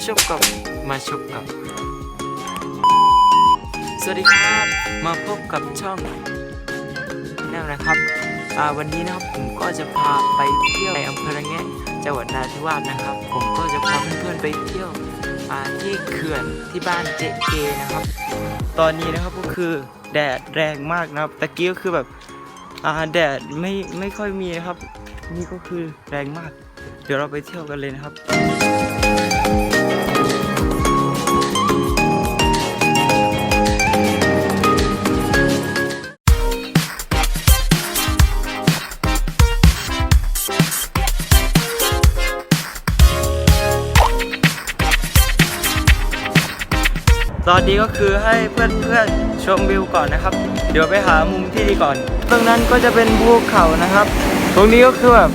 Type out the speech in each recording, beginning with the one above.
มาชบกับมาชบกับ สวัสดีครับ มาพบกับช่องแนวนะครับวันนี้นะครับผมก็จะพาไปเที่ยวในอำเภอระแงะจังหวัดนาธิวาสนะครับ ผมก็จะพาเพื่อนๆไปเที่ยวที่เขื่อนที่บ้านเจเกนะครับ ตอนนี้นะครับก็คือแดดแรงมากนะครับตะกี้ก็คือแบบแดดไม่ไม่ค่อยมีนะครับ นี่ก็คือแรงมาก เดี๋ยวเราไปเที่ยวกันเลยนะครับ ตอนนี้ก็คือให้เพื่อนๆชมวิวก่อนนะครับ เดี๋ยวไปหามุมที่ดีก่อน ตรงนั้นก็จะเป็นภูเขานะครับ ตรงนี้ก็คือแบบ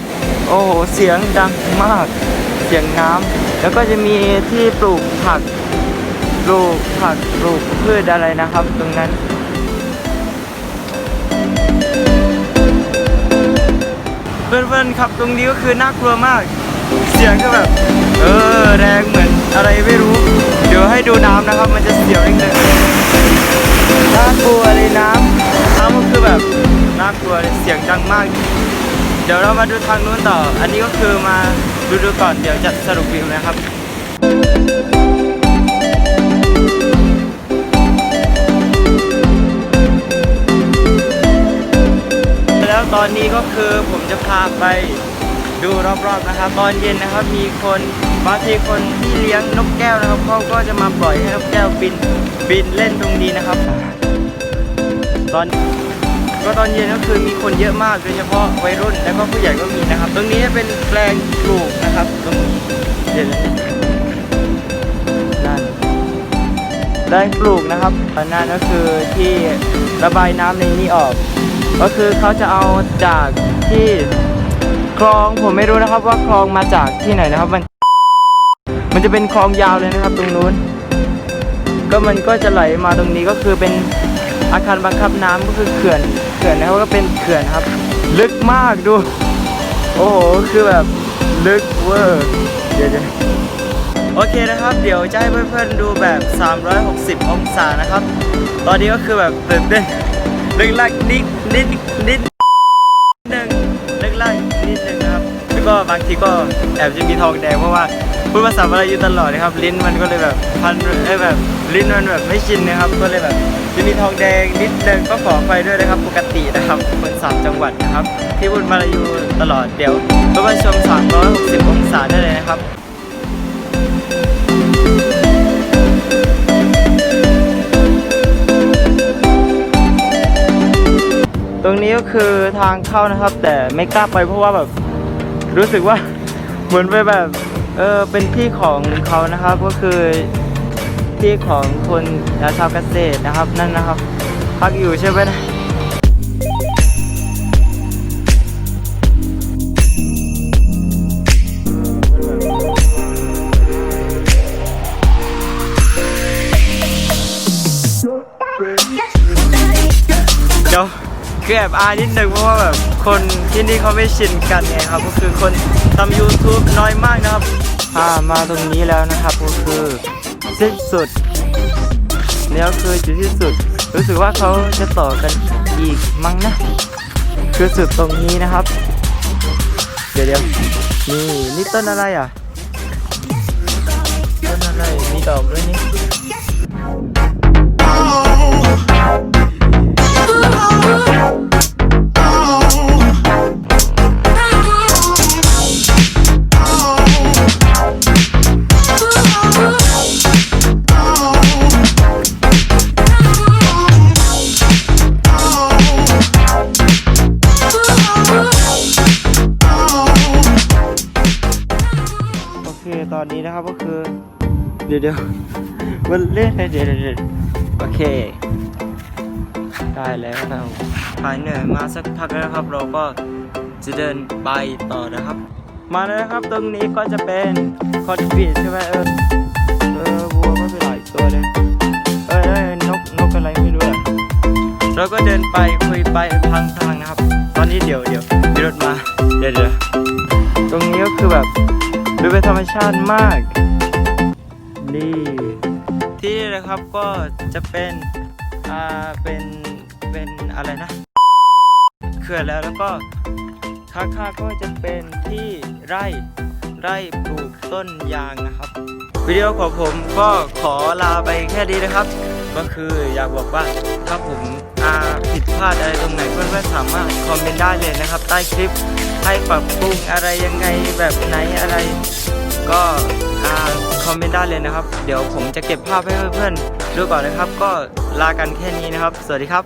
โอ้โหเสียงดังมาก เสียงน้ำแล้วก็จะมีที่ปลูกผักปลูกผักปลูกพืชอะไรนะครับ ตรงนั้นเพื่อนๆครับตรงนี้ก็คือน่ากลัวมาก เสียงก็แบบ เออแรงเหมือนอะไรไม่รู้ ดี๋ยวให้ดูน้ำนะครับ มันจะเสียวนิดนึงน่ากลัวเลยน้ำน้ำก็คือแบบน่ากลัวเสียงดังมาก เดี๋ยวเรามาดูทางนู้นต่อ อันนี้ก็คือมาดูดูก่อนเดี๋ยวจะสรุปวิวนะครับแล้วตอนนี้ก็คือผมจะพาไปดูรอบๆนะครับ ตอนเย็นนะครับมีคน บางทีคนที่เลี้ยงนกแก้วนะครับเขาก็จะมาปล่อยให้นกแก้วบินบินเล่นตรงนี้นะครับ ตอนก็ตอนเย็นก็คือมีคนเยอะมากโดยเฉพาะวัยรุ่นแล้วก็ผู้ใหญ่ก็มีนะครับ ตรงนี้เป็นแปลงปลูกนะครับ ตรงนี้เดี๋ยวนะนั่นแปลงปลูกนะครับอันนั้นก็คือที่ระบายน้ำในนี้ออก ก็คือเขาจะเอาจากที่คลองผมไม่รู้นะครับว่าคลองมาจากที่ไหนนะครับมัน มันจะเป็นคลองยาวเลยนะครับ ตรงนู้น ก็มันก็จะไหลมาตรงนี้ก็คือเป็นอาคารบังคับน้ำก็คือเขื่อนเขื่อนนะครับก็เป็นเขื่อนครับ ลึกมากดู โอ้โหคือแบบลึกเวอร์เดี๋ยวๆโอเคนะครับ เดี๋ยวจะให้เพื่อนๆดูแบบ 360 องศานะครับ ตอนนี้ก็คือแบบตื่นเต้นลึกลักนิดนิดนิด แล้วก็บางทีก็แอบจะมีทองแดงเพราะว่าพูดภาษาอะไรอยู่ตลอดนะครับ ลิ้นมันก็เลยแบบพันเอ้แบบลิ้นมันแบบไม่ชินนะครับ ก็เลยแบบจะมีทองแดงนิดนึงก็ขอไปด้วยนะครับ ปกตินะครับคนสามจังหวัดนะครับ ที่พูดมาลายูตลอดเดี๋ยวเพื่อนชม 360 องศาได้เลยนะครับตรงนี้ก็คือทางเข้านะครับ แต่ไม่กล้าไปเพราะว่าแบบ รู้สึกว่าเหมือนไปแบบเออเป็นที่ของเขานะครับก็คือที่ของคนชาวเกษตรนะครับนั่นนะครับ พักอยู่ใช่ไหมนะเดี๋ยว คือแอบอายนิดนึงเพราะว่าแบบคนที่นี่เขาไม่ชินกันไงครับ ก็คือคนทำ YouTube น้อยมากนะครับอ่ามาตรงนี้แล้วนะครับก็คือสิ้นสุดแล้วคือจุดที่สุด รู้สึกว่าเขาจะต่อกันอีกมั้งนะ คือสุดตรงนี้นะครับ เดี๋ยวเดี๋ยวนี่นี่ต้นอะไรอะต้นอะไรมีดอกด้วยนี่ ตอนนี้นะครับก็คือ เดี๋ยวเดี๋ยวมันเล่นเดี๋ยวเดี๋ยวเดี๋ยวโอเค ได้แล้วครับหายเหนื่อยมาสักพักแล้วครับ เราก็จะเดินไปต่อนะครับ มาแล้วนะครับตรงนี้ก็จะเป็นคอนกรีตใช่ไหมเออเออวัวก็เป็นหลายตัวเลยเออเอ้ยนกนกอะไรไม่รู้อะเราก็เดินไปคุยไปทางทางนะครับ ตอนนี้เดี๋ยวเดี๋ยวมีรถมาเดี๋ยวเดี๋ยวตรงนี้ก็คือแบบ ดูเป็นธรรมชาติมาก นี่ ที่นี่นะครับก็จะเป็น อ่า เป็น เป็นอะไรนะ เขื่อนแล้วแล้วก็ข้างๆก็จะเป็นที่ไร่ไร่ปลูกต้นยางนะครับ วิดีโอของผมก็ขอลาไปแค่นี้นะครับ ก็คืออยากบอกว่าถ้าผมอาผิดพลาดอะไรตรงไหนเพื่อนๆสามารถคอมเมนต์ได้เลยนะครับ ใต้คลิปให้ปรับปรุงอะไรยังไงแบบไหนอะไร ก็อ่าคอมเมนต์ได้เลยนะครับ เดี๋ยวผมจะเก็บภาพให้เพื่อนๆดูก่อนนะครับ ก็ลากันแค่นี้นะครับ สวัสดีครับ